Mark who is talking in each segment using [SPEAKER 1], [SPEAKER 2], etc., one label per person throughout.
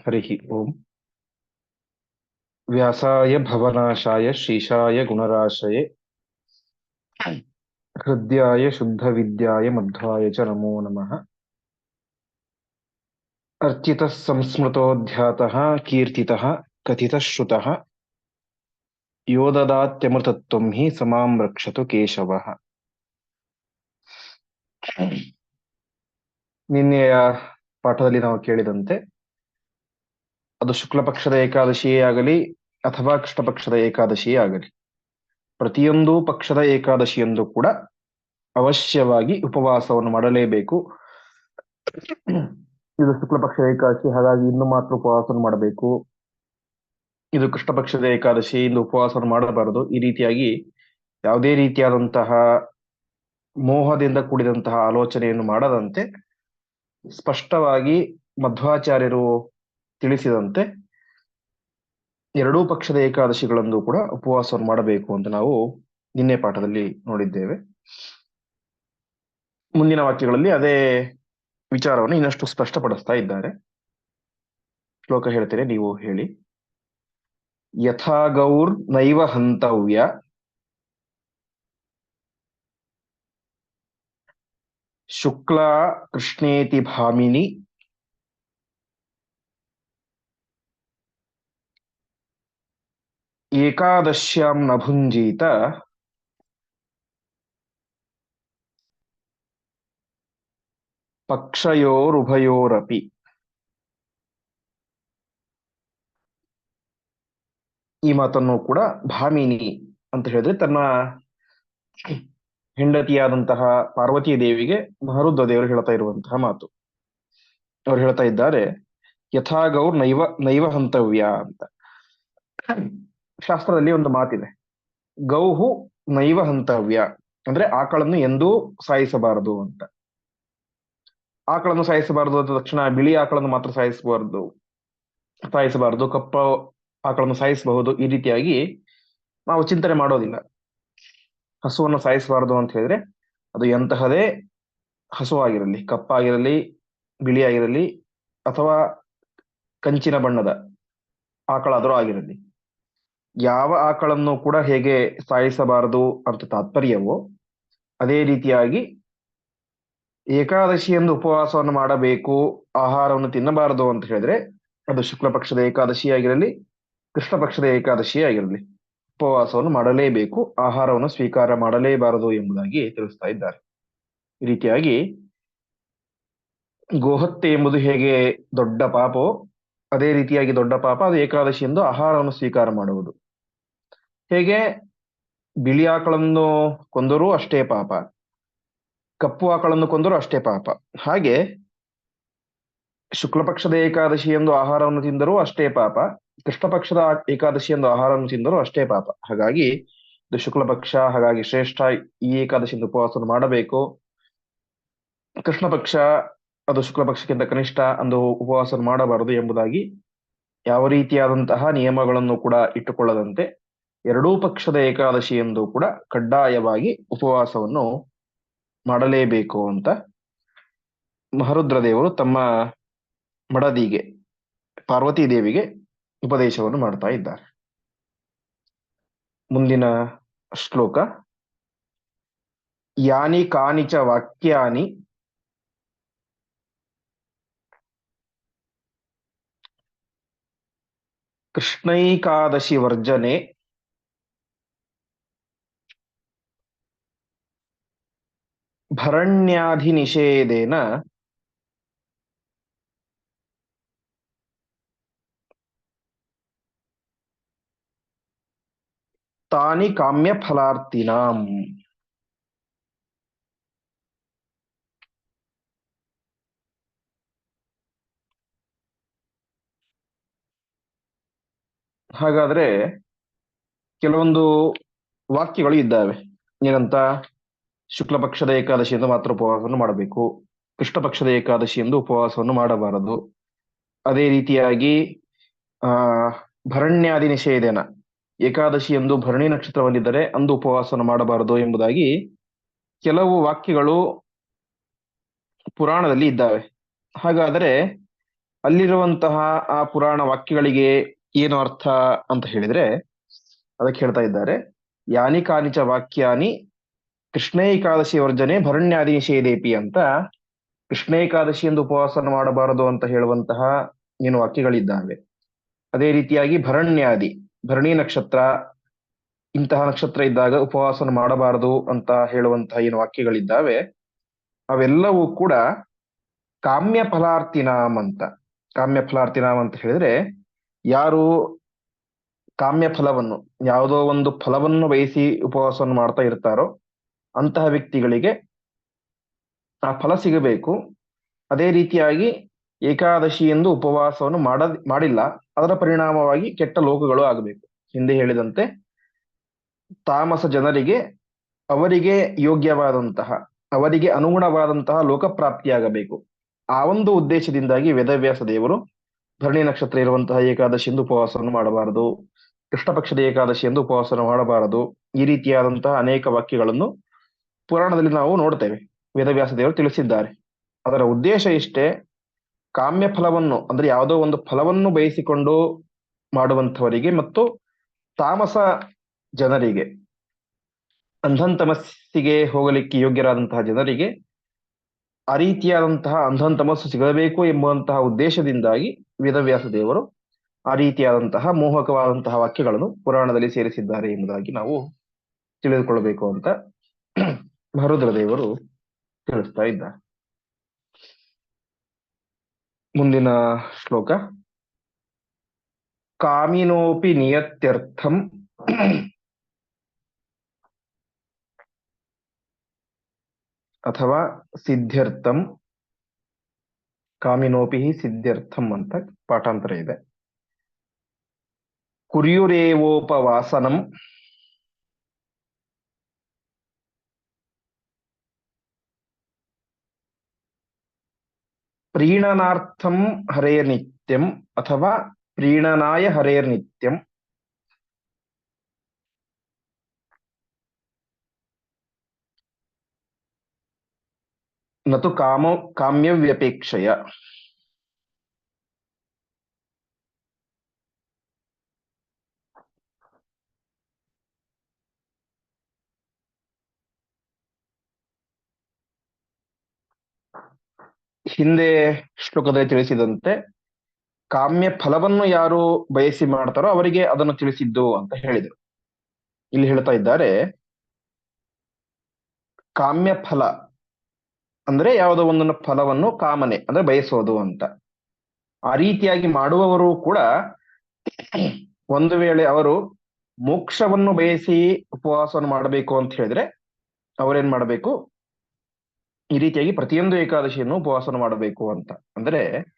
[SPEAKER 1] हरिः ओम् व्यासाय भवनाशाय श्रीशाय गुणराशये हृद्याय शुद्धविद्याय मध्वाय च नमो नमः अर्चितः संस्मृतोऽध्यातः कीर्तितः कथितः श्रुतः यो ददात्यमृतत्वं हि समां रक्षतु ಕೇಶವಃ ನಿನ್ನೆಯ ಪಾಠದಲ್ಲಿ ನಾವು ಕೇಳಿದಂತೆ ಅದು ಶುಕ್ಲ ಪಕ್ಷದ ಏಕಾದಶಿಯೇ ಆಗಲಿ ಅಥವಾ ಕೃಷ್ಣ ಪಕ್ಷದ ಏಕಾದಶಿಯೇ ಆಗಲಿ. ಪ್ರತಿಯೊಂದು ಪಕ್ಷದ ಏಕಾದಶಿಯಂದು ಕೂಡ ಅವಶ್ಯವಾಗಿ ಉಪವಾಸವನ್ನು ಮಾಡಲೇಬೇಕು. ಇದು ಶುಕ್ಲ ಪಕ್ಷದ ಏಕಾದಶಿ, ಹಾಗಾಗಿ ಇನ್ನು ಮಾತ್ರ ಉಪವಾಸವನ್ನು ಮಾಡಬೇಕು. ಇದು ಕೃಷ್ಣ ಪಕ್ಷದ ಏಕಾದಶಿ ಇಂದು ಉಪವಾಸವನ್ನು ಮಾಡಬಾರದು. ಈ ರೀತಿಯಾಗಿ ಯಾವುದೇ ರೀತಿಯಾದಂತಹ ಮೋಹದಿಂದ ಕೂಡಿದಂತಹ ಆಲೋಚನೆಯನ್ನು ಮಾಡದಂತೆ ಸ್ಪಷ್ಟವಾಗಿ ಮಧ್ವಾಚಾರ್ಯರು ತಿಳಿಸಿದಂತೆ ಎರಡೂ ಪಕ್ಷದ ಏಕಾದಶಿಗಳಂದು ಕೂಡ ಉಪವಾಸವನ್ನು ಮಾಡಬೇಕು ಅಂತ ನಾವು ನಿನ್ನೆ ಪಾಠದಲ್ಲಿ ನೋಡಿದ್ದೇವೆ. ಮುಂದಿನ ವಾಕ್ಯಗಳಲ್ಲಿ ಅದೇ ವಿಚಾರವನ್ನು ಇನ್ನಷ್ಟು ಸ್ಪಷ್ಟಪಡಿಸ್ತಾ ಇದ್ದಾರೆ. ಶ್ಲೋಕ ಹೇಳ್ತೇನೆ, ನೀವು ಹೇಳಿ. ಯಥಾ ಗೌರ್ ನೈವ ಹಂತವ್ಯ. ಶುಕ್ಲಾ ಕೃಷ್ಣೇತಿ ಭಾಮಿನಿ. ಏಕಾದಶ್ಯಾಂ ನಭುಂಜೀತ ಭುಂಜೀತ ಪಕ್ಷಯೋರುಭಯೋರಪಿ ಈ ಮಾತನ್ನು ಕೂಡ ಭಾಮಿನಿ ಅಂತ ಹೇಳಿದ್ರೆ ತನ್ನ ಹೆಂಡತಿಯಾದಂತಹ ಪಾರ್ವತಿ ದೇವಿಗೆ ಮಹರುದ್ಧ ದೇವರು ಹೇಳ್ತಾ ಇರುವಂತಹ ಮಾತು. ಅವ್ರು ಹೇಳ್ತಾ ಇದ್ದಾರೆ ಯಥಾ ಗೌರ್ ನೈವ ನೈವ ಹಂತವ್ಯ ಅಂತ. ಶಾಸ್ತ್ರದಲ್ಲಿ ಒಂದು ಮಾತಿದೆ. ಗೌಹು ನೈವ ಹಂತವ್ಯ. ಅಂದ್ರೆ ಆಕಳನ್ನು ಎಂದೂ ಸಾಯಿಸಬಾರದು ಅಂತ. ಆಕಳನ್ನು ಸಾಯಿಸಬಾರದು ಅಂತ ತಕ್ಷಣ ಬಿಳಿ ಆಕಳನ್ನು ಮಾತ್ರ ಸಾಯಿಸಬಾರದು ಸಾಯಿಸಬಾರದು, ಕಪ್ಪ ಆಕಳನ್ನು ಸಾಯಿಸಬಹುದು ಈ ರೀತಿಯಾಗಿ ನಾವು ಚಿಂತನೆ ಮಾಡೋದಿಲ್ಲ. ಹಸುವನ್ನು ಸಾಯಿಸಬಾರದು ಅಂತ ಹೇಳಿದ್ರೆ ಅದು ಎಂತಹದೇ ಹಸುವಾಗಿರಲಿ, ಕಪ್ಪಾಗಿರಲಿ, ಬಿಳಿಯಾಗಿರಲಿ ಅಥವಾ ಕಂಚಿನ ಬಣ್ಣದ ಆಕಳಾದರೂ ಆಗಿರಲಿ. ಯಾವ ಆಕಳನ್ನು ಕೂಡ ಹೇಗೆ ಸಾಯಿಸಬಾರದು ಅಂತ ತಾತ್ಪರ್ಯವೋ ಅದೇ ರೀತಿಯಾಗಿ ಏಕಾದಶಿಯಂದು ಉಪವಾಸವನ್ನು ಮಾಡಬೇಕು, ಆಹಾರವನ್ನು ತಿನ್ನಬಾರದು ಅಂತ ಹೇಳಿದ್ರೆ ಅದು ಶುಕ್ಲ ಪಕ್ಷದ ಏಕಾದಶಿ ಆಗಿರಲಿ, ಕೃಷ್ಣ ಪಕ್ಷದ ಏಕಾದಶಿ ಆಗಿರಲಿ, ಉಪವಾಸವನ್ನು ಮಾಡಲೇಬೇಕು, ಆಹಾರವನ್ನು ಸ್ವೀಕಾರ ಮಾಡಲೇಬಾರದು ಎಂಬುದಾಗಿ ತಿಳಿಸ್ತಾ ಇದ್ದಾರೆ. ಈ ರೀತಿಯಾಗಿ ಗೋಹತ್ಯೆ ಎಂಬುದು ಹೇಗೆ ದೊಡ್ಡ ಪಾಪೋ, ಅದೇ ರೀತಿಯಾಗಿ ದೊಡ್ಡ ಪಾಪ ಅದು ಏಕಾದಶಿ ಎಂದು ಆಹಾರವನ್ನು ಸ್ವೀಕಾರ ಮಾಡುವುದು. ಹೇಗೆ ಬಿಳಿ ಆಕಳನ್ನು ಕೊಂದರೂ ಅಷ್ಟೇ ಪಾಪ ಕಪ್ಪು ಆಕಳನ್ನು ಕೊಂದರೂ ಅಷ್ಟೇ ಪಾಪ. ಹಾಗೆ ಶುಕ್ಲ ಪಕ್ಷದ ಏಕಾದಶಿ ಎಂದು ಆಹಾರವನ್ನು ತಿಂದರೂ ಅಷ್ಟೇ ಪಾಪ ಕೃಷ್ಣ ಪಕ್ಷದ ಏಕಾದಶಿ ಎಂದು ಆಹಾರವನ್ನು ತಿಂದರೂ ಅಷ್ಟೇ ಪಾಪ. ಹಾಗಾಗಿ ಇದು ಶುಕ್ಲ ಪಕ್ಷ ಹಾಗಾಗಿ ಶ್ರೇಷ್ಠ ಈ ಏಕಾದಶಿಯಿಂದ ಉಪವಾಸವನ್ನು ಮಾಡಬೇಕು. ಕೃಷ್ಣ ಪಕ್ಷ ಅದು ಶುಕ್ಲ ಪಕ್ಷಕ್ಕಿಂತ ಕನಿಷ್ಠ ಅಂದು ಉಪವಾಸ ಮಾಡಬಾರದು ಎಂಬುದಾಗಿ ಯಾವ ರೀತಿಯಾದಂತಹ ನಿಯಮಗಳನ್ನು ಕೂಡ ಇಟ್ಟುಕೊಳ್ಳದಂತೆ ಎರಡೂ ಪಕ್ಷದ ಏಕಾದಶಿ ಎಂದು ಕೂಡ ಕಡ್ಡಾಯವಾಗಿ ಉಪವಾಸವನ್ನು ಮಾಡಲೇಬೇಕು ಅಂತ ಮಹರುದ್ರ ದೇವರು ತಮ್ಮ ಮಡದಿಗೆ, ಪಾರ್ವತಿ ದೇವಿಗೆ ಉಪದೇಶವನ್ನು ಮಾಡ್ತಾ ಇದ್ದಾರೆ. ಮುಂದಿನ ಶ್ಲೋಕ, ಯಾನಿ ಕಾನಿಚ ವಾಕ್ಯಾನಿ ಕೃಷ್ಣೈಕಾದಶಿ ವರ್ಜನೆ ಭರಣ್ಯಾಧಿನಿಷೇಧೇನ ತಾನಿ ಕಾಮ್ಯ ಫಲಾರ್ಥಿನಾಂ ಹಾಗಾದ್ರೆ ಕೆಲವೊಂದು ವಾಕ್ಯಗಳು ಇದ್ದಾವೆ. ಏನಂತ? ಶುಕ್ಲ ಪಕ್ಷದ ಏಕಾದಶಿಯಿಂದ ಮಾತ್ರ ಉಪವಾಸವನ್ನು ಮಾಡಬೇಕು. ಕೃಷ್ಣ ಪಕ್ಷದ ಏಕಾದಶಿಯಂದು ಉಪವಾಸವನ್ನು ಮಾಡಬಾರದು. ಅದೇ ರೀತಿಯಾಗಿ, ಆ, ಭರಣ್ಯಾದಿ ನಿಷೇಧನ ಏಕಾದಶಿ ಎಂದು ಭರಣಿ ನಕ್ಷತ್ರ ಬಂದಿದ್ದರೆ ಅಂದು ಉಪವಾಸವನ್ನು ಮಾಡಬಾರದು ಎಂಬುದಾಗಿ ಕೆಲವು ವಾಕ್ಯಗಳು ಪುರಾಣದಲ್ಲಿ ಇದ್ದಾವೆ. ಹಾಗಾದರೆ ಅಲ್ಲಿರುವಂತಹ ಆ ಪುರಾಣ ವಾಕ್ಯಗಳಿಗೆ ಏನು ಅರ್ಥ ಅಂತ ಹೇಳಿದ್ರೆ, ಅದಕ್ಕೆ ಹೇಳ್ತಾ ಇದ್ದಾರೆ, ಯಾನಿ ಕಾನಿಚ ವಾಕ್ಯಾನಿ ಕೃಷ್ಣೇಕಾದಶಿ ವರ್ಜನೆ ಭರಣ್ಯಾದಿ ನಿಷೇಧೇಪಿ ಅಂತ ಕೃಷ್ಣೈಕಾದಶಿ ಎಂದು ಉಪವಾಸ ಮಾಡಬಾರದು ಅಂತ ಹೇಳುವಂತಹ ಏನು ವಾಕ್ಯಗಳಿದ್ದಾವೆ. ಅದೇ ರೀತಿಯಾಗಿ ಭರಣ್ಯಾದಿ, ಭರಣಿ ನಕ್ಷತ್ರ, ಇಂತಹ ನಕ್ಷತ್ರ ಇದ್ದಾಗ ಉಪವಾಸನ ಮಾಡಬಾರದು ಅಂತ ಹೇಳುವಂತಹ ಏನು ವಾಕ್ಯಗಳಿದ್ದಾವೆ. ಅವೆಲ್ಲವೂ ಕೂಡ ಕಾಮ್ಯ ಫಲಾರ್ಥಿನಾಮ್ ಅಂತ. ಕಾಮ್ಯ ಫಲಾರ್ಥಿನಾಮ್ ಅಂತ ಹೇಳಿದ್ರೆ ಯಾರು ಕಾಮ್ಯ ಫಲವನ್ನು, ಯಾವುದೋ ಒಂದು ಫಲವನ್ನು ಬಯಸಿ ಉಪವಾಸವನ್ನು ಮಾಡ್ತಾ ಇರ್ತಾರೋ ಅಂತಹ ವ್ಯಕ್ತಿಗಳಿಗೆ ಆ ಫಲ ಸಿಗಬೇಕು. ಅದೇ ರೀತಿಯಾಗಿ ಏಕಾದಶಿ ಎಂದು ಉಪವಾಸವನ್ನು ಮಾಡ ಮಾಡಿಲ್ಲ. ಅದರ ಪರಿಣಾಮವಾಗಿ ಕೆಟ್ಟ ಲೋಕಗಳು ಆಗಬೇಕು. ಹಿಂದೆ ಹೇಳಿದಂತೆ ತಾಮಸ ಜನರಿಗೆ ಅವರಿಗೆ ಯೋಗ್ಯವಾದಂತಹ, ಅವರಿಗೆ ಅನುಗುಣವಾದಂತಹ ಲೋಕಪ್ರಾಪ್ತಿಯಾಗಬೇಕು. ಆ ಒಂದು ಉದ್ದೇಶದಿಂದಾಗಿ ವೇದವ್ಯಾಸ ದೇವರು ಧರಣಿ ನಕ್ಷತ್ರ ಇರುವಂತಹ ಏಕಾದಶಿ ಎಂದು ಉಪವಾಸವನ್ನು ಮಾಡಬಾರದು. ಕೃಷ್ಣ ಪಕ್ಷದ ಏಕಾದಶಿ ಎಂದು ಉಪವಾಸವನ್ನು ಮಾಡಬಾರದು. ಈ ರೀತಿಯಾದಂತಹ ಅನೇಕ ವಾಕ್ಯಗಳನ್ನು ಪುರಾಣದಲ್ಲಿ ನಾವು ನೋಡ್ತೇವೆ. ವೇದವ್ಯಾಸ ದೇವರು ತಿಳಿಸಿದ್ದಾರೆ. ಅದರ ಉದ್ದೇಶ ಇಷ್ಟೇ ಕಾಮ್ಯ ಫಲವನ್ನು, ಅಂದ್ರೆ ಯಾವುದೋ ಒಂದು ಫಲವನ್ನು ಬಯಸಿಕೊಂಡು ಮಾಡುವಂಥವರಿಗೆ ಮತ್ತು ತಾಮಸ ಜನರಿಗೆ ಅಂಧನ್ ತಮಸ್ಸಿಗೆ ಹೋಗಲಿಕ್ಕೆ ಯೋಗ್ಯರಾದಂತಹ ಜನರಿಗೆ ಆ ರೀತಿಯಾದಂತಹ ಅಂಧನ್ ತಮಸ್ಸು ಸಿಗಬೇಕು ಎಂಬುವಂತಹ ಉದ್ದೇಶದಿಂದಾಗಿ ವೇದವ್ಯಾಸ ದೇವರು ಆ ರೀತಿಯಾದಂತಹ ಮೋಹಕವಾದಂತಹ ವಾಕ್ಯಗಳನ್ನು ಪುರಾಣದಲ್ಲಿ ಸೇರಿಸಿದ್ದಾರೆ ಎಂಬುದಾಗಿ ನಾವು ತಿಳಿದುಕೊಳ್ಳಬೇಕು ಅಂತ ದೇವರು ತಿಳಿಸ್ತಾ ಇದ್ದಾರೆ ಮುಂದಿನ ಶ್ಲೋಕ. ಕಾಮಿನೋಪಿ ನಿಯತ್ಯರ್ಥಂ. ಅಥವಾ ಸಿದ್ಧ್ಯರ್ಥಂ. ಕಾಮಿನೋಪಿ ಸಿದ್ಧ್ಯರ್ಥಂ ಅಂತ ಪಾಠಾಂತರ ಇದೆ. ಕುರ್ಯುರೇವೋಪವಾಸನಂ. ಪ್ರೀಣನಾರ್ಥಂ ಹರೇರ್ನಿತ್ಯಂ ಅಥವಾ ಪ್ರೀಣನಾಯ ಹರೇರ್ನಿತ್ಯಂ ನತು ಕಾಮ ಕಾಮ್ಯವ್ಯಪೇಕ್ಷಯ ಹಿಂದೆ ಶ್ಲೋಕದಲ್ಲಿ ತಿಳಿಸಿದಂತೆ ಕಾಮ್ಯ ಫಲವನ್ನು ಯಾರು ಬಯಸಿ ಮಾಡ್ತಾರೋ ಅವರಿಗೆ ಅದನ್ನು ತಿಳಿಸಿದ್ದು ಅಂತ ಹೇಳಿದರು. ಇಲ್ಲಿ ಹೇಳ್ತಾ ಇದ್ದಾರೆ, ಕಾಮ್ಯ ಫಲ ಅಂದ್ರೆ ಯಾವುದೋ ಒಂದನ್ನು ಫಲವನ್ನು ಕಾಮನೆ ಅಂದ್ರೆ ಬಯಸೋದು ಅಂತ. ಆ ರೀತಿಯಾಗಿ ಮಾಡುವವರು ಕೂಡ ಒಂದು ವೇಳೆ ಅವರು ಮೋಕ್ಷವನ್ನು ಬಯಸಿ ಉಪವಾಸವನ್ನು ಮಾಡಬೇಕು ಅಂತ ಹೇಳಿದ್ರೆ ಅವರೇನ್ ಮಾಡಬೇಕು? ಈ ರೀತಿಯಾಗಿ ಪ್ರತಿಯೊಂದು ಏಕಾದಶಿಯನ್ನು ಉಪವಾಸನ ಮಾಡಬೇಕು ಅಂತ. ಅಂದ್ರೆ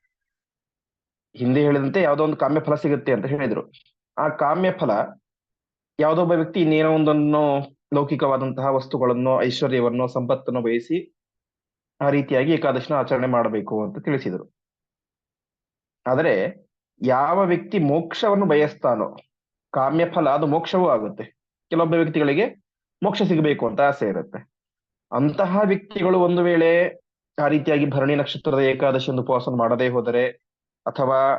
[SPEAKER 1] ಹಿಂದೆ ಹೇಳಿದಂತೆ ಯಾವುದೋ ಒಂದು ಕಾಮ್ಯ ಫಲ ಸಿಗುತ್ತೆ ಅಂತ ಹೇಳಿದ್ರು. ಆ ಕಾಮ್ಯ ಫಲ ಯಾವುದೋ ಒಬ್ಬ ವ್ಯಕ್ತಿ ಇನ್ನೇನೋ ಒಂದನ್ನು ಲೌಕಿಕವಾದಂತಹ ವಸ್ತುಗಳನ್ನು, ಐಶ್ವರ್ಯವನ್ನು, ಸಂಪತ್ತನ್ನು ಬಯಸಿ ಆ ರೀತಿಯಾಗಿ ಏಕಾದಶಿನ ಆಚರಣೆ ಮಾಡಬೇಕು ಅಂತ ತಿಳಿಸಿದರು. ಆದರೆ ಯಾವ ವ್ಯಕ್ತಿ ಮೋಕ್ಷವನ್ನು ಬಯಸ್ತಾನೋ, ಕಾಮ್ಯ ಫಲ ಅದು ಮೋಕ್ಷವೂ ಆಗುತ್ತೆ. ಕೆಲವೊಬ್ಬ ವ್ಯಕ್ತಿಗಳಿಗೆ ಮೋಕ್ಷ ಸಿಗಬೇಕು ಅಂತ ಆಸೆ ಇರುತ್ತೆ. ಅಂತಹ ವ್ಯಕ್ತಿಗಳು ಒಂದು ವೇಳೆ ಆ ರೀತಿಯಾಗಿ ಭರಣಿ ನಕ್ಷತ್ರದ ಏಕಾದಶಿಯಿಂದ ಉಪವಾಸ ಮಾಡದೇ ಹೋದರೆ ಅಥವಾ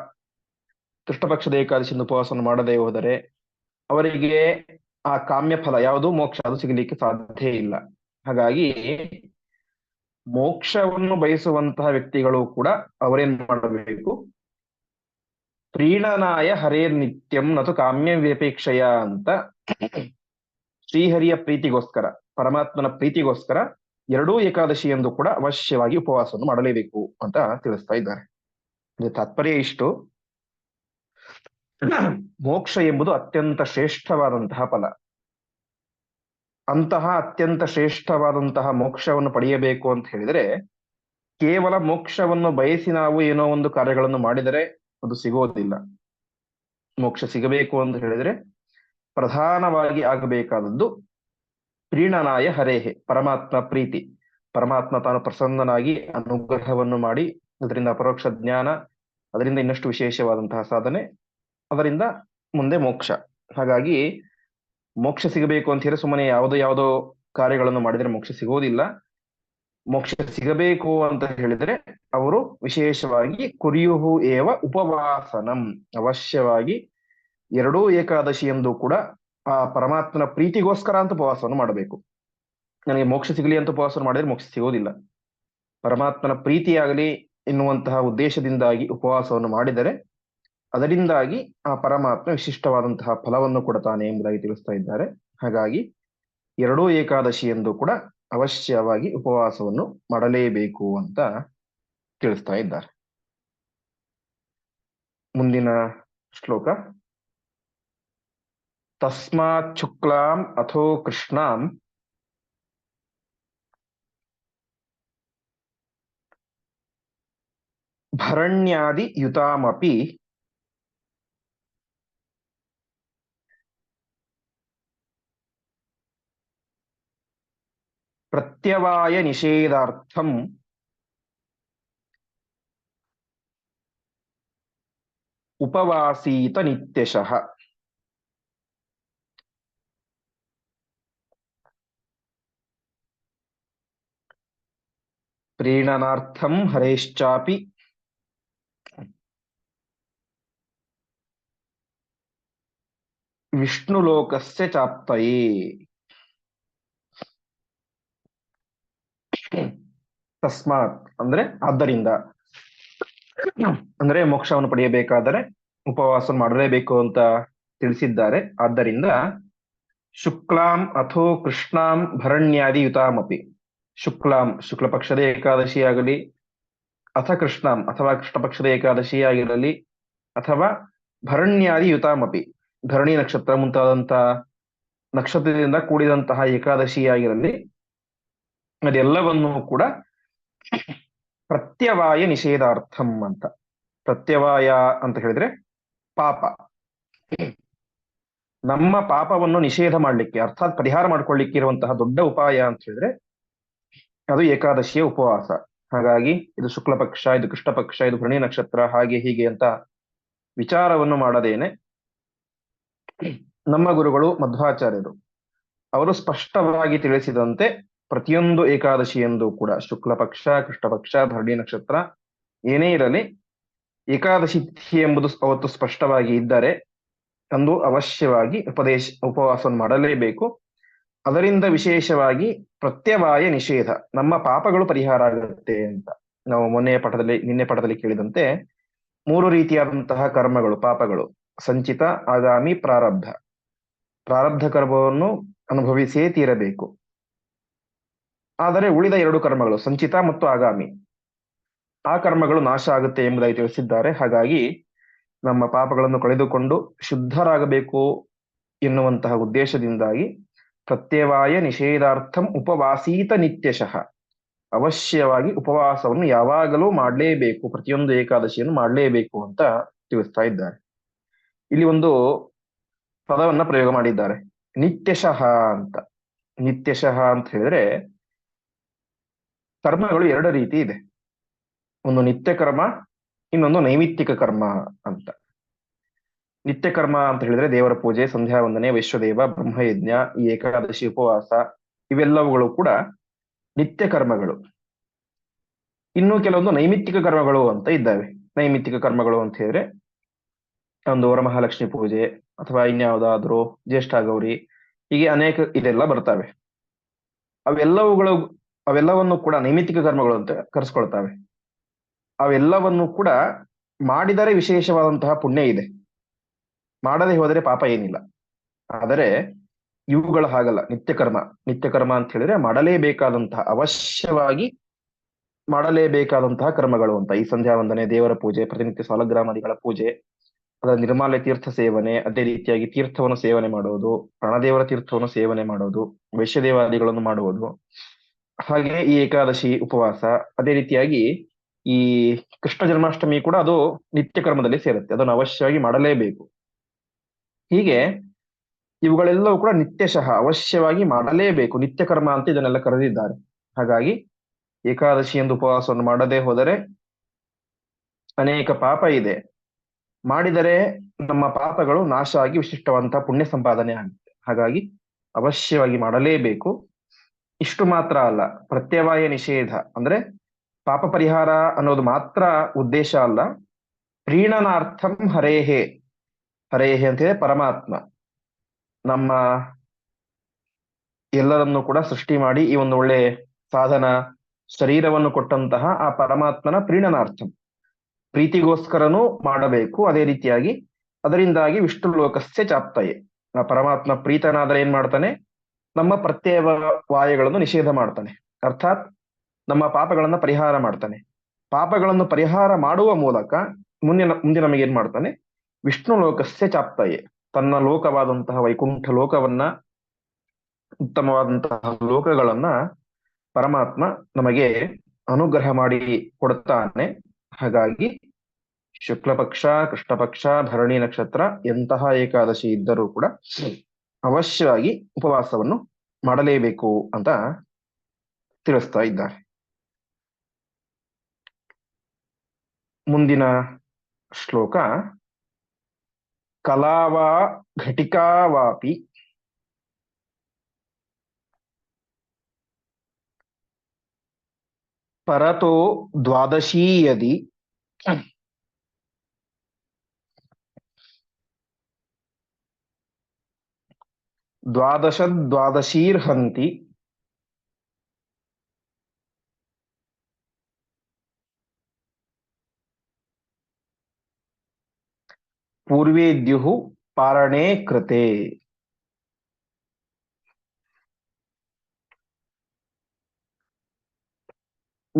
[SPEAKER 1] ಕೃಷ್ಣಪಕ್ಷದ ಏಕಾದಶಿಯಿಂದ ಉಪವಾಸ ಮಾಡದೇ ಹೋದರೆ ಅವರಿಗೆ ಆ ಕಾಮ್ಯ ಫಲ, ಯಾವುದು ಮೋಕ್ಷ, ಅದು ಸಿಗಲಿಕ್ಕೆ ಸಾಧ್ಯ ಇಲ್ಲ. ಹಾಗಾಗಿ ಮೋಕ್ಷವನ್ನು ಬಯಸುವಂತಹ ವ್ಯಕ್ತಿಗಳು ಕೂಡ ಅವರೇನ್ ಮಾಡಬೇಕು? ಪ್ರೀಣನಾಯ ಹರೇ ನಿತ್ಯಂ ನತು ಕಾಮ್ಯ ವ್ಯಪೇಕ್ಷಯ ಅಂತ ಶ್ರೀಹರಿಯ ಪ್ರೀತಿಗೋಸ್ಕರ. ಪರಮಾತ್ಮನ ಪ್ರೀತಿಗೋಸ್ಕರ ಎರಡೂ ಏಕಾದಶಿ ಎಂದು ಕೂಡ ಅವಶ್ಯವಾಗಿ ಉಪವಾಸವನ್ನು ಮಾಡಲೇಬೇಕು ಅಂತ ತಿಳಿಸ್ತಾ ಇದ್ದಾರೆ. ಇದು ತಾತ್ಪರ್ಯ ಇಷ್ಟು. ಮೋಕ್ಷ ಎಂಬುದು ಅತ್ಯಂತ ಶ್ರೇಷ್ಠವಾದಂತಹ ಫಲ. ಅಂತಹ ಅತ್ಯಂತ ಶ್ರೇಷ್ಠವಾದಂತಹ ಮೋಕ್ಷವನ್ನು ಪಡೆಯಬೇಕು ಅಂತ ಹೇಳಿದರೆ ಕೇವಲ ಮೋಕ್ಷವನ್ನು ಬಯಸಿ ನಾವು ಏನೋ ಒಂದು ಕಾರ್ಯಗಳನ್ನು ಮಾಡಿದರೆ ಅದು ಸಿಗೋದಿಲ್ಲ. ಮೋಕ್ಷ ಸಿಗಬೇಕು ಅಂತ ಹೇಳಿದ್ರೆ ಪ್ರಧಾನವಾಗಿ ಆಗಬೇಕಾದದ್ದು ಪ್ರೀಣನಾಯ ಹರೇಹೆ ಪರಮಾತ್ಮ ಪ್ರೀತಿ. ಪರಮಾತ್ಮ ತಾನು ಪ್ರಸನ್ನನಾಗಿ ಅನುಗ್ರಹವನ್ನು ಮಾಡಿ, ಅದರಿಂದ ಅಪರೋಕ್ಷ ಜ್ಞಾನ, ಅದರಿಂದ ಇನ್ನಷ್ಟು ವಿಶೇಷವಾದಂತಹ ಸಾಧನೆ, ಅದರಿಂದ ಮುಂದೆ ಮೋಕ್ಷ. ಹಾಗಾಗಿ ಮೋಕ್ಷ ಸಿಗಬೇಕು ಅಂತ ಹೇಳಿ ಸುಮ್ಮನೆ ಯಾವುದೋ ಯಾವುದೋ ಕಾರ್ಯಗಳನ್ನು ಮಾಡಿದರೆ ಮೋಕ್ಷ ಸಿಗೋದಿಲ್ಲ. ಮೋಕ್ಷ ಸಿಗಬೇಕು ಅಂತ ಹೇಳಿದ್ರೆ ಅವರು ವಿಶೇಷವಾಗಿ ಕುರಿಯುಹು ಏವ ಉಪವಾಸನಂ. ಅವಶ್ಯವಾಗಿ ಎರಡೂ ಏಕಾದಶಿ ಎಂದು ಕೂಡ ಆ ಪರಮಾತ್ಮನ ಪ್ರೀತಿಗೋಸ್ಕರ ಅಂತ ಉಪವಾಸವನ್ನು ಮಾಡಬೇಕು. ನನಗೆ ಮೋಕ್ಷ ಸಿಗಲಿ ಅಂತ ಉಪವಾಸವನ್ನು ಮಾಡಿದ್ರೆ ಮೋಕ್ಷ ಸಿಗೋದಿಲ್ಲ. ಪರಮಾತ್ಮನ ಪ್ರೀತಿಯಾಗಲಿ ಎನ್ನುವಂತಹ ಉದ್ದೇಶದಿಂದಾಗಿ ಉಪವಾಸವನ್ನು ಮಾಡಿದರೆ ಅದರಿಂದಾಗಿ ಆ ಪರಮಾತ್ಮ ವಿಶಿಷ್ಟವಾದಂತಹ ಫಲವನ್ನು ಕೊಡತಾನೆ ಎಂಬುದಾಗಿ ತಿಳಿಸ್ತಾ ಇದ್ದಾರೆ. ಹಾಗಾಗಿ ಎರಡೂ ಏಕಾದಶಿ ಎಂದು ಕೂಡ ಅವಶ್ಯವಾಗಿ ಉಪವಾಸವನ್ನು ಮಾಡಲೇಬೇಕು ಅಂತ ತಿಳಿಸ್ತಾ ಇದ್ದಾರೆ. ಮುಂದಿನ ಶ್ಲೋಕ. ತಸ್ಮಾತ್ ಶುಕ್ಲಾಂ ಅಥೋ ಕೃಷ್ಣಾಂ ಭರಣ್ಯಾದಿ ಯುತಾಮಪಿ ಪ್ರತ್ಯವಾಯ ನಿಷೇಧಾರ್ಥಂ ಉಪವಾಸೀತ ನಿತ್ಯಶಃ ಪ್ರೀಣನಾರ್ಥಂ ಹರೇಶ್ಚಾಪಿ ವಿಷ್ಣುಲೋಕಸ್ಯ ಚಾಪ್ತಯೇ ತಸ್ಮಾತ್ ಅಂದ್ರೆ ಆದ್ದರಿಂದ, ಅಂದ್ರೆ ಮೋಕ್ಷವನ್ನು ಪಡೆಯಬೇಕಾದರೆ ಉಪವಾಸ ಮಾಡಲೇಬೇಕು ಅಂತ ತಿಳಿಸಿದ್ದಾರೆ. ಆದ್ದರಿಂದ ಶುಕ್ಲಾಂ ಅಥೋ ಕೃಷ್ಣಾಂ ಭರಣ್ಯಾದಿ ಯುತಾಮಪಿ ಶುಕ್ಲಾಂ ಶುಕ್ಲ ಪಕ್ಷದ ಏಕಾದಶಿಯಾಗಲಿ ಅಥ ಕೃಷ್ಣಾಂ ಅಥವಾ ಕೃಷ್ಣ ಪಕ್ಷದ ಏಕಾದಶಿ ಆಗಿರಲಿ ಅಥವಾ ಭರಣ್ಯಾದಿ ಯುತಾಮಪಿ ಭರಣಿ ನಕ್ಷತ್ರ ಮುಂತಾದಂತಹ ನಕ್ಷತ್ರದಿಂದ ಕೂಡಿದಂತಹ ಏಕಾದಶಿಯಾಗಿರಲಿ, ಅದೆಲ್ಲವನ್ನು ಕೂಡ ಪ್ರತ್ಯವಾಯ ನಿಷೇಧಾರ್ಥಂ ಅಂತ. ಪ್ರತ್ಯವಾಯ ಅಂತ ಹೇಳಿದ್ರೆ ಪಾಪ. ನಮ್ಮ ಪಾಪವನ್ನು ನಿಷೇಧ ಮಾಡಲಿಕ್ಕೆ, ಅರ್ಥಾತ್ ಪರಿಹಾರ ಮಾಡ್ಕೊಳ್ಳಿಕ್ಕೆ ಇರುವಂತಹ ದೊಡ್ಡ ಉಪಾಯ ಅಂತ ಹೇಳಿದ್ರೆ ಅದು ಏಕಾದಶಿಯ ಉಪವಾಸ. ಹಾಗಾಗಿ ಇದು ಶುಕ್ಲ ಪಕ್ಷ, ಇದು ಕೃಷ್ಣ ಪಕ್ಷ, ಇದು ಭರಣಿ ನಕ್ಷತ್ರ, ಹಾಗೆ ಹೀಗೆ ಅಂತ ವಿಚಾರವನ್ನು ಮಾಡದೇನೆ. ನಮ್ಮ ಗುರುಗಳು ಮಧ್ವಾಚಾರ್ಯರು. ಅವರು ಸ್ಪಷ್ಟವಾಗಿ ತಿಳಿಸಿದಂತೆ ಪ್ರತಿಯೊಂದು ಏಕಾದಶಿ ಎಂದು ಕೂಡ ಶುಕ್ಲ ಪಕ್ಷ, ಕೃಷ್ಣ ಪಕ್ಷ, ಭರಣಿ ನಕ್ಷತ್ರ ಏನೇ ಇರಲಿ ಏಕಾದಶಿ ತಿಥಿ ಎಂಬುದು ಅವತ್ತು ಸ್ಪಷ್ಟವಾಗಿ ಇದ್ದರೆ ಅಂದು ಅವಶ್ಯವಾಗಿ ಉಪದೇಶ, ಉಪವಾಸವನ್ನು ಮಾಡಲೇಬೇಕು. ಅದರಿಂದ ವಿಶೇಷವಾಗಿ ಪ್ರತ್ಯವಾಯ ನಿಷೇಧ, ನಮ್ಮ ಪಾಪಗಳು ಪರಿಹಾರ ಆಗುತ್ತೆ ಅಂತ. ನಾವು ಮೊನ್ನೆಯ ಪಠದಲ್ಲಿ ನಿನ್ನೆ ಪಠದಲ್ಲಿ ಕೇಳಿದಂತೆ ಮೂರು ರೀತಿಯಾದಂತಹ ಕರ್ಮಗಳು, ಪಾಪಗಳು. ಸಂಚಿತ, ಆಗಾಮಿ, ಪ್ರಾರಬ್ಧ. ಪ್ರಾರಬ್ಧ ಕರ್ಮವನ್ನು ಅನುಭವಿಸೇ ತೀರಬೇಕು. ಆದರೆ ಉಳಿದ ಎರಡು ಕರ್ಮಗಳು, ಸಂಚಿತ ಮತ್ತು ಆಗಾಮಿ. ಆ ಕರ್ಮಗಳು ನಾಶ ಆಗುತ್ತೆ ಎಂಬುದಾಗಿ ತಿಳಿಸಿದ್ದಾರೆ. ಹಾಗಾಗಿ ನಮ್ಮ ಪಾಪಗಳನ್ನು ಕಳೆದುಕೊಂಡು ಶುದ್ಧರಾಗಬೇಕು ಎನ್ನುವಂತಹ ಉದ್ದೇಶದಿಂದಾಗಿ ಪ್ರತ್ಯವಾಯ ನಿಷೇಧಾರ್ಥಂ ಉಪವಾಸೀತ ನಿತ್ಯಶಃ. ಅವಶ್ಯವಾಗಿ ಉಪವಾಸವನ್ನು ಯಾವಾಗಲೂ ಮಾಡಲೇಬೇಕು, ಪ್ರತಿಯೊಂದು ಏಕಾದಶಿಯನ್ನು ಮಾಡಲೇಬೇಕು ಅಂತ ತಿಳಿಸ್ತಾ ಇದ್ದಾರೆ. ಇಲ್ಲಿ ಒಂದು ಪದವನ್ನ ಪ್ರಯೋಗ ಮಾಡಿದ್ದಾರೆ. ನಿತ್ಯಶಃ ಅಂತ. ನಿತ್ಯಶಃ ಅಂತ ಹೇಳಿದ್ರೆ ಕರ್ಮಗಳು ಎರಡು ರೀತಿ ಇದೆ. ಒಂದು ನಿತ್ಯ ಕರ್ಮ, ಇನ್ನೊಂದು ನೈಮಿತ್ತಿಕ ಕರ್ಮ ಅಂತ. ನಿತ್ಯ ಕರ್ಮ ಅಂತ ಹೇಳಿದ್ರೆ ದೇವರ ಪೂಜೆ, ಸಂಧ್ಯಾ ವಂದನೆ, ವೈಶ್ವದೇವ, ಬ್ರಹ್ಮಯಜ್ಞ, ಈ ಏಕಾದಶಿ, ಉಪವಾಸ, ಇವೆಲ್ಲವುಗಳು ಕೂಡ ನಿತ್ಯ ಕರ್ಮಗಳು ಇನ್ನು ಕೆಲವೊಂದು ನೈಮಿತ್ತಿಕ ಕರ್ಮಗಳು ಅಂತ ಇದ್ದಾವೆ. ನೈಮಿತ್ತಿಕ ಕರ್ಮಗಳು ಅಂತ ಹೇಳಿದ್ರೆ ಒಂದು ವರಮಹಾಲಕ್ಷ್ಮಿ ಪೂಜೆ ಅಥವಾ ಇನ್ಯಾವುದಾದ್ರೂ ಜ್ಯೇಷ್ಠ ಗೌರಿ, ಹೀಗೆ ಅನೇಕ ಇದೆಲ್ಲ ಬರ್ತವೆ. ಅವೆಲ್ಲವುಗಳು, ಅವೆಲ್ಲವನ್ನು ಕೂಡ ನೈಮಿತ್ತಿಕ ಕರ್ಮಗಳು ಅಂತ ಕರೆಸ್ಕೊಳ್ತಾವೆ. ಅವೆಲ್ಲವನ್ನು ಕೂಡ ಮಾಡಿದರೆ ವಿಶೇಷವಾದಂತಹ ಪುಣ್ಯ ಇದೆ. ಮಾಡದೆ ಹೋದರೆ ಪಾಪ ಏನಿಲ್ಲ. ಆದರೆ ಇವುಗಳ ಹಾಗಲ್ಲ. ನಿತ್ಯ ಕರ್ಮ ನಿತ್ಯ ಕರ್ಮ ಅಂತ ಹೇಳಿದ್ರೆ ಮಾಡಲೇಬೇಕಾದಂತಹ, ಅವಶ್ಯವಾಗಿ ಮಾಡಲೇಬೇಕಾದಂತಹ ಕರ್ಮಗಳು ಅಂತ. ಈ ಸಂಧ್ಯಾ ವಂದನೆ, ದೇವರ ಪೂಜೆ, ಪ್ರತಿನಿತ್ಯ ಸಾಲಗ್ರಾಮಾದಿಗಳ ಪೂಜೆ, ಅದರ ನಿರ್ಮಾಲ್ಯ ತೀರ್ಥ ಸೇವನೆ, ಅದೇ ರೀತಿಯಾಗಿ ತೀರ್ಥವನ್ನು ಸೇವನೆ ಮಾಡುವುದು ಪ್ರಾಣದೇವರ ತೀರ್ಥವನ್ನು ಸೇವನೆ ಮಾಡುವುದು ವೈಶ್ಯದೇವಾದಿಗಳನ್ನು ಮಾಡುವುದು ಹಾಗೆ ಈ ಏಕಾದಶಿ ಉಪವಾಸ, ಅದೇ ರೀತಿಯಾಗಿ ಈ ಕೃಷ್ಣ ಜನ್ಮಾಷ್ಟಮಿ ಕೂಡ ಅದು ನಿತ್ಯ ಕರ್ಮದಲ್ಲಿ ಸೇರುತ್ತೆ. ಅದನ್ನು ಅವಶ್ಯವಾಗಿ ಮಾಡಲೇಬೇಕು. ಹೀಗೆ ಇವುಗಳೆಲ್ಲವೂ ಕೂಡ ನಿತ್ಯಶಃ ಅವಶ್ಯವಾಗಿ ಮಾಡಲೇಬೇಕು. ನಿತ್ಯ ಕರ್ಮ ಅಂತ ಇದನ್ನೆಲ್ಲ ಕರೆದಿದ್ದಾರೆ. ಹಾಗಾಗಿ ಏಕಾದಶಿ ಎಂದು ಉಪವಾಸವನ್ನು ಮಾಡದೇ ಹೋದರೆ ಅನೇಕ ಪಾಪ ಇದೆ. ಮಾಡಿದರೆ ನಮ್ಮ ಪಾಪಗಳು ನಾಶ ಆಗಿ ವಿಶಿಷ್ಟವಂತಹ ಪುಣ್ಯ ಸಂಪಾದನೆ ಆಗುತ್ತೆ. ಹಾಗಾಗಿ ಅವಶ್ಯವಾಗಿ ಮಾಡಲೇಬೇಕು. ಇಷ್ಟು ಮಾತ್ರ ಅಲ್ಲ, ಪ್ರತ್ಯವಾಯ ನಿಷೇಧ ಅಂದ್ರೆ ಪಾಪ ಪರಿಹಾರ ಅನ್ನೋದು ಮಾತ್ರ ಉದ್ದೇಶ ಅಲ್ಲ. ಪ್ರೀಣನಾರ್ಥಂ ಹರೇಹೇ. ಹರೇಹೇ ಅಂತ ಹೇಳಿದ್ರೆ ಪರಮಾತ್ಮ. ನಮ್ಮ ಎಲ್ಲರನ್ನು ಕೂಡ ಸೃಷ್ಟಿ ಮಾಡಿ ಈ ಒಂದು ಒಳ್ಳೆ ಸಾಧನ ಶರೀರವನ್ನು ಕೊಟ್ಟಂತಹ ಆ ಪರಮಾತ್ಮನ ಪ್ರೀಣನಾರ್ಥಂ ಪ್ರೀತಿಗೋಸ್ಕರನೂ ಮಾಡಬೇಕು. ಅದೇ ರೀತಿಯಾಗಿ ಅದರಿಂದಾಗಿ ವಿಷ್ಣು ಲೋಕಸ್ಯ ಚಾಪ್ತಯೆ. ಆ ಪರಮಾತ್ಮ ಪ್ರೀತನಾದರೆ ಏನ್ ಮಾಡ್ತಾನೆ? ನಮ್ಮ ಪ್ರತ್ಯಯ ವಾಯುಗಳನ್ನು ನಿಷೇಧ ಮಾಡ್ತಾನೆ. ಅರ್ಥಾತ್ ನಮ್ಮ ಪಾಪಗಳನ್ನ ಪರಿಹಾರ ಮಾಡ್ತಾನೆ. ಪಾಪಗಳನ್ನು ಪರಿಹಾರ ಮಾಡುವ ಮೂಲಕ ಮುಂದಿನ, ಮುಂದೆ ನಮಗೆ ಏನ್ ಮಾಡ್ತಾನೆ? ವಿಷ್ಣು ಲೋಕಸ್ಯ ಚಾಪ್ತಯೇ. ತನ್ನ ಲೋಕವಾದಂತಹ ವೈಕುಂಠ ಲೋಕವನ್ನ, ಉತ್ತಮವಾದಂತಹ ಲೋಕಗಳನ್ನ ಪರಮಾತ್ಮ ನಮಗೆ ಅನುಗ್ರಹ ಮಾಡಿ ಕೊಡುತ್ತಾನೆ ಹಾಗಾಗಿ ಶುಕ್ಲ ಕೃಷ್ಣಪಕ್ಷ ಕೃಷ್ಣ ಪಕ್ಷ ಭರಣಿ ನಕ್ಷತ್ರ ಎಂತಹ ಏಕಾದಶಿ ಇದ್ದರೂ ಕೂಡ ಅವಶ್ಯವಾಗಿ ಉಪವಾಸವನ್ನು ಮಾಡಲೇಬೇಕು ಅಂತ ತಿಳಿಸ್ತಾ ಇದ್ದಾರೆ. ಮುಂದಿನ ಶ್ಲೋಕ ಕಲಾವಾ ಘಟಿಕಾವಾಪಿ. ಪರತೋ ದ್ವಾದಶೀ ಯದಿ ದ್ವಾದಶ ದ್ವಾದಶೀರ್ಹಂತಿ. ಪೂರ್ವೇದ್ಯು ಪಾರಣೇ ಕೃತೆ.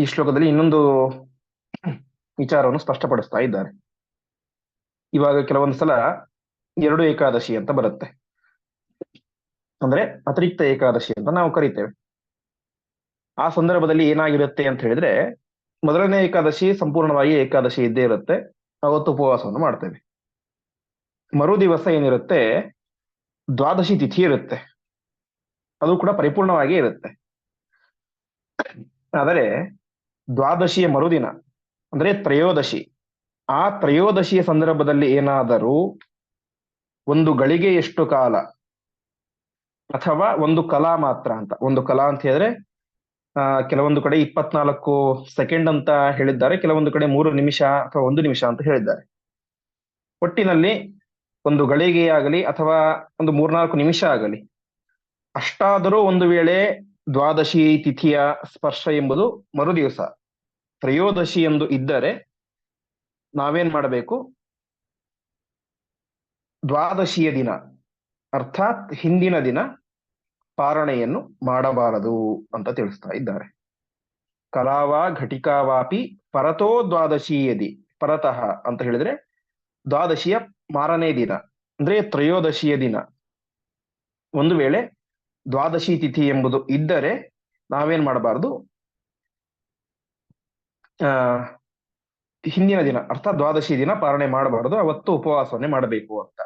[SPEAKER 1] ಈ ಶ್ಲೋಕದಲ್ಲಿ ಇನ್ನೊಂದು ವಿಚಾರವನ್ನು ಸ್ಪಷ್ಟಪಡಿಸ್ತಾ ಇದ್ದಾರೆ. ಇವಾಗ ಕೆಲವೊಂದು ಸಲ ಎರಡು ಏಕಾದಶಿ ಅಂತ ಬರುತ್ತೆ. ಅಂದ್ರೆ ಅತಿರಿಕ್ತ ಏಕಾದಶಿ ಅಂತ ನಾವು ಕರಿತೇವೆ. ಆ ಸಂದರ್ಭದಲ್ಲಿ ಏನಾಗಿರುತ್ತೆ ಅಂತ ಹೇಳಿದ್ರೆ, ಮೊದಲನೇ ಏಕಾದಶಿ ಸಂಪೂರ್ಣವಾಗಿ ಏಕಾದಶಿ ಇದ್ದೇ ಇರುತ್ತೆ. ಅವತ್ತು ಉಪವಾಸವನ್ನು ಮಾಡ್ತೇವೆ. ಮರು ದಿವಸ ಏನಿರುತ್ತೆ? ದ್ವಾದಶಿ ತಿಥಿ ಇರುತ್ತೆ. ಅದು ಕೂಡ ಪರಿಪೂರ್ಣವಾಗಿ ಇರುತ್ತೆ. ಆದರೆ ದ್ವಾದಶಿಯ ಮರುದಿನ, ಅಂದ್ರೆ ತ್ರಯೋದಶಿ, ಆ ತ್ರಯೋದಶಿಯ ಸಂದರ್ಭದಲ್ಲಿ ಏನಾದರೂ ಒಂದು ಗಳಿಗೆ ಎಷ್ಟು ಕಾಲ? ಅಥವಾ ಒಂದು ಕಲಾ ಮಾತ್ರ ಅಂತ, ಒಂದು ಕಲಾ ಅಂತ ಹೇಳಿದ್ರೆ, ಆ, ಕೆಲವೊಂದು ಕಡೆ ಇಪ್ಪತ್ನಾಲ್ಕು ಸೆಕೆಂಡ್ ಅಂತ ಹೇಳಿದ್ದಾರೆ, ಕೆಲವೊಂದು ಕಡೆ ಮೂರು ನಿಮಿಷ ಅಥವಾ ಒಂದು ನಿಮಿಷ ಅಂತ ಹೇಳಿದ್ದಾರೆ. ಒಟ್ಟಿನಲ್ಲಿ ಒಂದು ಗಳಿಗೆಯಾಗಲಿ ಅಥವಾ ಒಂದು ಮೂರ್ನಾಲ್ಕು ನಿಮಿಷ ಆಗಲಿ, ಅಷ್ಟಾದರೂ ಒಂದು ವೇಳೆ ದ್ವಾದಶಿ ತಿಥಿಯ ಸ್ಪರ್ಶ ಎಂಬುದು ಮರುದಿವಸ. ತ್ರಯೋದಶಿ ಎಂದು ಇದ್ದರೆ ನಾವೇನ್ ಮಾಡಬೇಕು? ದ್ವಾದಶಿಯ ದಿನ, ಅರ್ಥಾತ್ ಹಿಂದಿನ ದಿನ ಪಾರಣೆಯನ್ನು ಮಾಡಬಾರದು ಅಂತ ತಿಳಿಸ್ತಾ ಇದ್ದಾರೆ. ಕಲಾವಾ ಘಟಿಕಾವಾಪಿ ಪರತೋ ದ್ವಾದಶಿಯದಿ, ಪರತಃ ಅಂತ ಹೇಳಿದ್ರೆ ದ್ವಾದಶಿಯ ಮಾರನೇ ದಿನ, ಅಂದ್ರೆ ತ್ರಯೋದಶಿಯ ದಿನ. ಒಂದು ವೇಳೆ ದ್ವಾದಶಿ ತಿಥಿ ಎಂಬುದು ಇದ್ದರೆ ನಾವೇನ್ ಮಾಡಬಾರದು? ಆ, ಹಿಂದಿನ ದಿನ, ಅರ್ಥಾತ್ ದ್ವಾದಶಿ ದಿನ ಪಾರಣೆ ಮಾಡಬಾರದು, ಅವತ್ತು ಉಪವಾಸವನ್ನೇ ಮಾಡಬೇಕು ಅಂತ.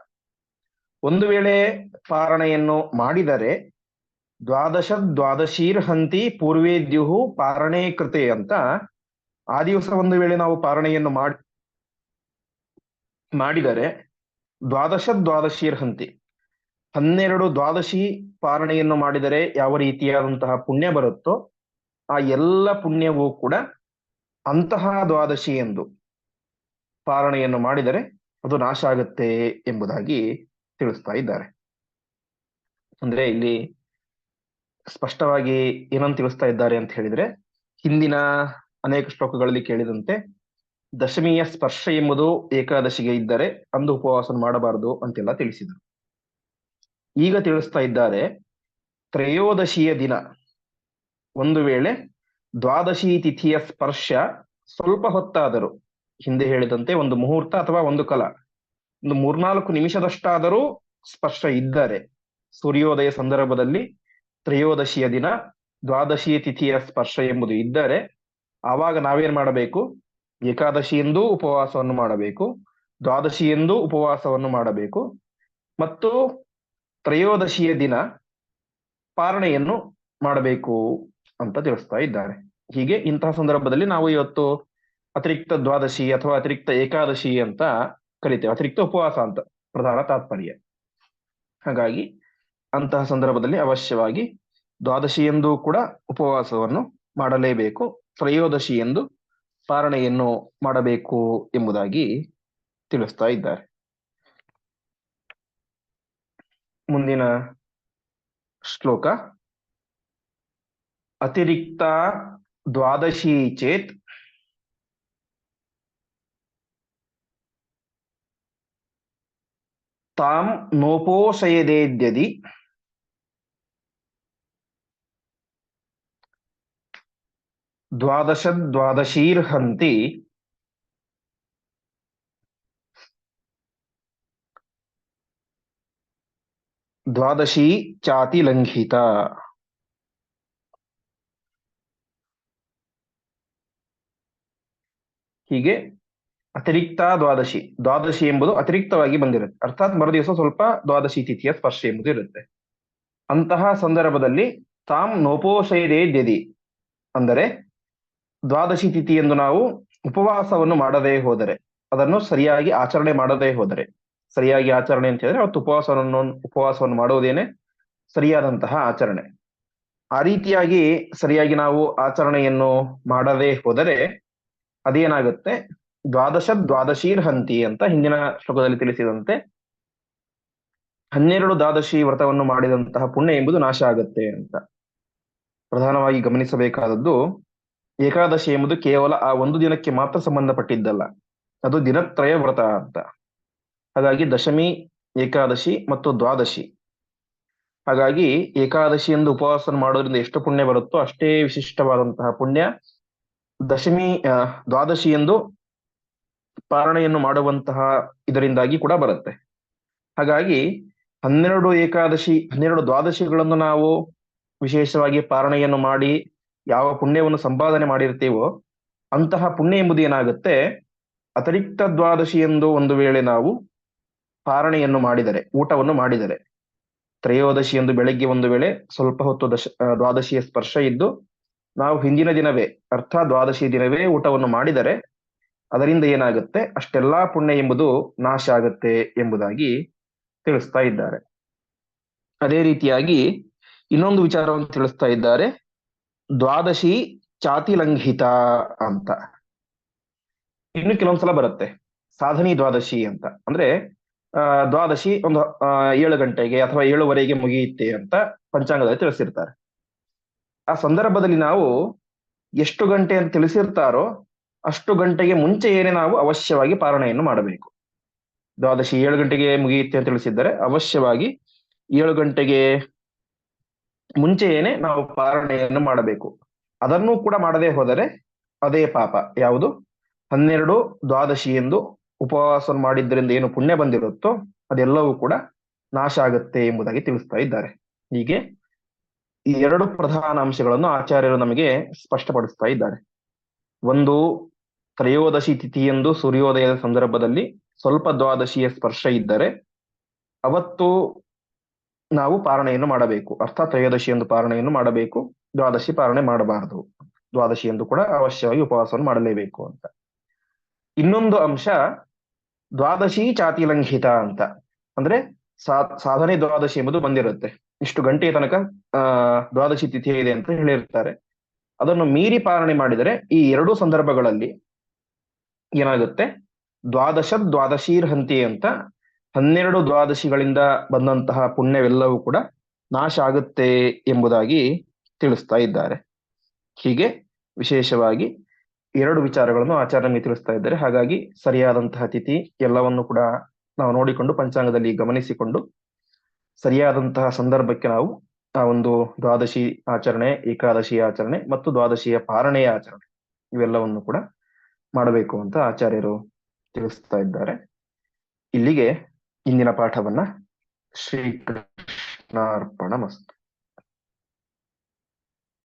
[SPEAKER 1] ಒಂದು ವೇಳೆ ಪಾರಣೆಯನ್ನು ಮಾಡಿದರೆ ದ್ವಾದಶ ದ್ವಾದಶೀರ್ ಹಂತಿ ಪೂರ್ವೇದ್ಯು ಪಾರಣೆ ಕೃತೆ ಅಂತ, ಆ ದಿವಸ ಒಂದು ವೇಳೆ ನಾವು ಪಾರಣೆಯನ್ನು ಮಾಡಿ ಮಾಡಿದರೆ ದ್ವಾದಶ ದ್ವಾದಶಿಯರ್ ಹಂತಿ. ಹನ್ನೆರಡು ದ್ವಾದಶಿ ಪಾರಣೆಯನ್ನು ಮಾಡಿದರೆ ಯಾವ ರೀತಿಯಾದಂತಹ ಪುಣ್ಯ ಬರುತ್ತೋ ಆ ಎಲ್ಲ ಪುಣ್ಯವೂ ಕೂಡ ಅಂತಹ ದ್ವಾದಶಿ ಎಂದು ಪಾರಣೆಯನ್ನು ಮಾಡಿದರೆ ಅದು ನಾಶ ಆಗುತ್ತೆ ಎಂಬುದಾಗಿ ತಿಳಿಸ್ತಾ ಇದ್ದಾರೆ. ಅಂದ್ರೆ ಇಲ್ಲಿ ಸ್ಪಷ್ಟವಾಗಿ ಏನಂತ ತಿಳಿಸ್ತಾ ಇದ್ದಾರೆ ಅಂತ ಹೇಳಿದ್ರೆ ಹಿಂದಿನ ಅನೇಕ ಶ್ಲೋಕಗಳಲ್ಲಿ ಕೇಳಿದಂತೆ ದಶಮಿಯ ಸ್ಪರ್ಶ ಎಂಬುದು ಏಕಾದಶಿಗೆ ಇದ್ದರೆ ಅಂದು ಉಪವಾಸ ಮಾಡಬಾರದು ಅಂತೆಲ್ಲ ತಿಳಿಸಿದರು. ಈಗ ತಿಳಿಸ್ತಾ ಇದ್ದಾರೆ, ತ್ರಯೋದಶಿಯ ದಿನ. ಒಂದು ವೇಳೆ ದ್ವಾದಶಿ ತಿಥಿಯ ಸ್ಪರ್ಶ ಸ್ವಲ್ಪ ಹೊತ್ತಾದರೂ, ಹಿಂದೆ ಹೇಳಿದಂತೆ ಒಂದು ಮುಹೂರ್ತ ಅಥವಾ ಒಂದು ಕಲ, ಒಂದು ಮೂರ್ನಾಲ್ಕು ನಿಮಿಷದಷ್ಟಾದರೂ ಸ್ಪರ್ಶ ಇದ್ದರೆ, ಸೂರ್ಯೋದಯ ಸಂದರ್ಭದಲ್ಲಿ ತ್ರಯೋದಶಿಯ ದಿನ, ದ್ವಾದಶಿ ತಿಥಿಯ ಸ್ಪರ್ಶ ಎಂಬುದು ಇದ್ದರೆ, ಆವಾಗ ನಾವೇನ್ ಮಾಡಬೇಕು? ಏಕಾದಶಿಯೆಂದೂ ಉಪವಾಸವನ್ನು ಮಾಡಬೇಕು, ದ್ವಾದಶಿಯೆಂದೂ ಉಪವಾಸವನ್ನು ಮಾಡಬೇಕು, ಮತ್ತು ತ್ರಯೋದಶಿಯ ದಿನ ಪಾರಣೆಯನ್ನು ಮಾಡಬೇಕು ಅಂತ ತಿಳಿಸ್ತಾ ಇದ್ದಾರೆ. ಹೀಗೆ ಇಂತಹ ಸಂದರ್ಭದಲ್ಲಿ ನಾವು ಇವತ್ತು ಅತಿರಿಕ್ತ ದ್ವಾದಶಿ ಅಥವಾ ಅತಿರಿಕ್ತ ಏಕಾದಶಿ ಅಂತ ಕರಿತೇವೆ. ಅತಿರಿಕ್ತ ಉಪವಾಸ ಅಂತ ಪ್ರಧಾನ ತಾತ್ಪರ್ಯ. ಹಾಗಾಗಿ ಅಂತಹ ಸಂದರ್ಭದಲ್ಲಿ ಅವಶ್ಯವಾಗಿ ದ್ವಾದಶಿ ಎಂದು ಕೂಡ ಉಪವಾಸವನ್ನು ಮಾಡಲೇಬೇಕು, ತ್ರಯೋದಶಿಯಂದು ಪಾರಣೆಯನ್ನು ಮಾಡಬೇಕು ಎಂಬುದಾಗಿ ತಿಳಿಸ್ತಾ ಇದ್ದಾರೆ. ಮುಂದಿನ ಶ್ಲೋಕ. ಅತಿರಿಕ್ತ ದ್ವಾದಶಿ ಚೇತ್ ತಾಂ ನೋಪೋಷಯದೇದ್ಯದಿ ದ್ವಾದಶ ದ್ವಾದಶೀರ್ಹಂತಿ ದ್ವಾದಶಿ ಚಾತಿ ಲಂಘಿತ. ಹೀಗೆ ಅತಿರಿಕ್ತ ದ್ವಾದಶಿ. ದ್ವಾದಶಿ ಎಂಬುದು ಅತಿರಿಕ್ತವಾಗಿ ಬಂದಿರುತ್ತೆ. ಅರ್ಥಾತ್ ಮರುದಿವಸ ಸ್ವಲ್ಪ ದ್ವಾದಶಿ ತಿಥಿಯ ಸ್ಪರ್ಶ ಎಂಬುದು ಇರುತ್ತೆ. ಅಂತಹ ಸಂದರ್ಭದಲ್ಲಿ ತಾಂ ನೋಪೋಷಯದೇ ದ್ಯದಿ. ಅಂದರೆ ದ್ವಾದಶಿ ತಿಥಿ ಎಂದು ನಾವು ಉಪವಾಸವನ್ನು ಮಾಡದೇ ಹೋದರೆ, ಅದನ್ನು ಸರಿಯಾಗಿ ಆಚರಣೆ ಮಾಡದೇ ಹೋದರೆ, ಸರಿಯಾಗಿ ಆಚರಣೆ ಅಂತ ಹೇಳಿದ್ರೆ ಅವತ್ತು ಉಪವಾಸವನ್ನು ಉಪವಾಸವನ್ನು ಮಾಡುವುದೇನೆ ಸರಿಯಾದಂತಹ ಆಚರಣೆ. ಆ ರೀತಿಯಾಗಿ ಸರಿಯಾಗಿ ನಾವು ಆಚರಣೆಯನ್ನು ಮಾಡದೇ ಹೋದರೆ ಅದೇನಾಗುತ್ತೆ? ದ್ವಾದಶ ದ್ವಾದಶೀರ್ ಹಂತಿ ಅಂತ ಹಿಂದಿನ ಶ್ಲೋಕದಲ್ಲಿ ತಿಳಿಸಿದಂತೆ ಹನ್ನೆರಡು ದ್ವಾದಶಿ ವ್ರತವನ್ನು ಮಾಡಿದಂತಹ ಪುಣ್ಯ ಎಂಬುದು ನಾಶ ಆಗುತ್ತೆ ಅಂತ. ಪ್ರಧಾನವಾಗಿ ಗಮನಿಸಬೇಕಾದದ್ದು ಏಕಾದಶಿ ಎಂಬುದು ಕೇವಲ ಆ ಒಂದು ದಿನಕ್ಕೆ ಮಾತ್ರ ಸಂಬಂಧಪಟ್ಟಿದ್ದಲ್ಲ. ಅದು ದಿನತ್ರಯ ವ್ರತ ಅಂತ. ಹಾಗಾಗಿ ದಶಮಿ, ಏಕಾದಶಿ ಮತ್ತು ದ್ವಾದಶಿ. ಹಾಗಾಗಿ ಏಕಾದಶಿ ಎಂದು ಉಪವಾಸ ಮಾಡೋದ್ರಿಂದ ಎಷ್ಟು ಪುಣ್ಯ ಬರುತ್ತೋ ಅಷ್ಟೇ ವಿಶಿಷ್ಟವಾದಂತಹ ಪುಣ್ಯ. ದಶಮಿ ದ್ವಾದಶಿ ಎಂದು ಪಾರಣೆಯನ್ನು ಮಾಡುವಂತಹ ಇದರಿಂದಾಗಿ ಕೂಡ ಬರುತ್ತೆ. ಹಾಗಾಗಿ ಹನ್ನೆರಡು ಏಕಾದಶಿ, ಹನ್ನೆರಡು ದ್ವಾದಶಿಗಳನ್ನು ನಾವು ವಿಶೇಷವಾಗಿ ಪಾರಣೆಯನ್ನು ಮಾಡಿ ಯಾವ ಪುಣ್ಯವನ್ನು ಸಂಪಾದನೆ ಮಾಡಿರ್ತೀವೋ ಅಂತಹ ಪುಣ್ಯ ಎಂಬುದು ಏನಾಗುತ್ತೆ? ಅತಿರಿಕ್ತ ದ್ವಾದಶಿ ಎಂದು ಒಂದು ವೇಳೆ ನಾವು ಪಾರಣೆಯನ್ನು ಮಾಡಿದರೆ, ಊಟವನ್ನು ಮಾಡಿದರೆ, ತ್ರಯೋದಶಿ ಎಂದು ಬೆಳಗ್ಗೆ ಒಂದು ವೇಳೆ ಸ್ವಲ್ಪ ಹೊತ್ತು ದಶ ದ್ವಾದಶಿಯ ಸ್ಪರ್ಶ ಇದ್ದು ನಾವು ಹಿಂದಿನ ದಿನವೇ, ಅರ್ಥ ದ್ವಾದಶಿ ದಿನವೇ ಊಟವನ್ನು ಮಾಡಿದರೆ ಅದರಿಂದ ಏನಾಗುತ್ತೆ? ಅಷ್ಟೆಲ್ಲಾ ಪುಣ್ಯ ಎಂಬುದು ನಾಶ ಆಗುತ್ತೆ ಎಂಬುದಾಗಿ ತಿಳಿಸ್ತಾ ಇದ್ದಾರೆ. ಅದೇ ರೀತಿಯಾಗಿ ಇನ್ನೊಂದು ವಿಚಾರವನ್ನು ತಿಳಿಸ್ತಾ ಇದ್ದಾರೆ. ದ್ವಾದಶಿ ಚಾತಿಲಂಘಿತ ಅಂತ. ಇನ್ನು ಕೆಲವೊಂದ್ಸಲ ಬರುತ್ತೆ. ಸಾಧನಿ ದ್ವಾದಶಿ ಅಂತ. ಅಂದ್ರೆ ದ್ವಾದಶಿ ಒಂದು ಏಳು ಗಂಟೆಗೆ ಅಥವಾ ಏಳುವರೆಗೆ ಮುಗಿಯುತ್ತೆ ಅಂತ ಪಂಚಾಂಗದಲ್ಲಿ ತಿಳಿಸಿರ್ತಾರೆ. ಆ ಸಂದರ್ಭದಲ್ಲಿ ನಾವು ಎಷ್ಟು ಗಂಟೆ ಅಂತ ತಿಳಿಸಿರ್ತಾರೋ ಅಷ್ಟು ಗಂಟೆಗೆ ಮುಂಚೆ ಏನೇ ನಾವು ಅವಶ್ಯವಾಗಿ ಪಾರಣೆಯನ್ನು ಮಾಡಬೇಕು. ದ್ವಾದಶಿ ಏಳು ಗಂಟೆಗೆ ಮುಗಿಯುತ್ತೆ ಅಂತ ತಿಳಿಸಿದ್ದಾರೆ ಅವಶ್ಯವಾಗಿ ಏಳು ಗಂಟೆಗೆ ಮುಂಚೆ ಏನೇ ನಾವು ಪಾರಣೆಯನ್ನು ಮಾಡಬೇಕು. ಅದನ್ನು ಕೂಡ ಮಾಡದೆ ಹೋದರೆ ಅದೇ ಪಾಪ. ಯಾವುದು? ಹನ್ನೆರಡು ದ್ವಾದಶಿ ಎಂದು ಉಪವಾಸ ಮಾಡಿದ್ದರಿಂದ ಏನು ಪುಣ್ಯ ಬಂದಿರುತ್ತೋ ಅದೆಲ್ಲವೂ ಕೂಡ ನಾಶ ಆಗುತ್ತೆ ಎಂಬುದಾಗಿ ತಿಳಿಸ್ತಾ ಇದ್ದಾರೆ. ಹೀಗೆ ಈ ಎರಡು ಪ್ರಧಾನ ಅಂಶಗಳನ್ನು ಆಚಾರ್ಯರು ನಮಗೆ ಸ್ಪಷ್ಟಪಡಿಸ್ತಾ ಇದ್ದಾರೆ. ಒಂದು, ತ್ರಯೋದಶಿ ತಿಥಿಯಂದು ಸೂರ್ಯೋದಯದ ಸಂದರ್ಭದಲ್ಲಿ ಸ್ವಲ್ಪ ದ್ವಾದಶಿಯ ಸ್ಪರ್ಶ ಇದ್ದರೆ, ಅವತ್ತು ನಾವು ಪಾರಣೆಯನ್ನು ಮಾಡಬೇಕು. ಅರ್ಥಾತ್ ತ್ರಯೋದಶಿ ಎಂದು ಪಾರಣೆಯನ್ನು ಮಾಡಬೇಕು. ದ್ವಾದಶಿ ಪಾರಣೆ ಮಾಡಬಾರದು. ದ್ವಾದಶಿ ಎಂದು ಕೂಡ ಅವಶ್ಯವಾಗಿ ಉಪವಾಸವನ್ನು ಮಾಡಲೇಬೇಕು ಅಂತ. ಇನ್ನೊಂದು ಅಂಶ ದ್ವಾದಶಿ ಚಾತಿಲಂಘಿತ ಅಂತ. ಅಂದ್ರೆ ಸಾಧನೆ ದ್ವಾದಶಿ ಎಂಬುದು ಬಂದಿರುತ್ತೆ. ಇಷ್ಟು ಗಂಟೆಯ ತನಕ ದ್ವಾದಶಿ ತಿಥಿ ಇದೆ ಅಂತ ಹೇಳಿರ್ತಾರೆ. ಅದನ್ನು ಮೀರಿ ಪಾಲನೆ ಮಾಡಿದರೆ ಈ ಎರಡು ಸಂದರ್ಭಗಳಲ್ಲಿ ಏನಾಗುತ್ತೆ? ದ್ವಾದಶ ದ್ವಾದಶೀರ್ ಹಂತಿ ಅಂತ ಹನ್ನೆರಡು ದ್ವಾದಶಿಗಳಿಂದ ಬಂದಂತಹ ಪುಣ್ಯವೆಲ್ಲವೂ ಕೂಡ ನಾಶ ಆಗುತ್ತೆ ಎಂಬುದಾಗಿ ತಿಳಿಸ್ತಾ ಇದ್ದಾರೆ. ಹೀಗೆ ವಿಶೇಷವಾಗಿ ಎರಡು ವಿಚಾರಗಳನ್ನು ಆಚಾರ್ಯನಿಗೆ ತಿಳಿಸ್ತಾ ಇದ್ದಾರೆ. ಹಾಗಾಗಿ ಸರಿಯಾದಂತಹ ತಿಥಿ ಎಲ್ಲವನ್ನು ಕೂಡ ನಾವು ನೋಡಿಕೊಂಡು ಪಂಚಾಂಗದಲ್ಲಿ ಗಮನಿಸಿಕೊಂಡು ಸರಿಯಾದಂತಹ ಸಂದರ್ಭಕ್ಕೆ ನಾವು ಆ ಒಂದು ದ್ವಾದಶಿ ಆಚರಣೆ, ಏಕಾದಶಿ ಆಚರಣೆ ಮತ್ತು ದ್ವಾದಶಿಯ ಪಾರಣೆಯ ಆಚರಣೆ ಇವೆಲ್ಲವನ್ನು ಕೂಡ ಮಾಡಬೇಕು ಅಂತ ಆಚಾರ್ಯರು ತಿಳಿಸ್ತಾ ಇದ್ದಾರೆ. ಇಲ್ಲಿಗೆ ಇಂದಿನ ಪಾಠವನ್ನ ಶ್ರೀಕೃಷ್ಣಾರ್ಪಣ ಮಸ್ತು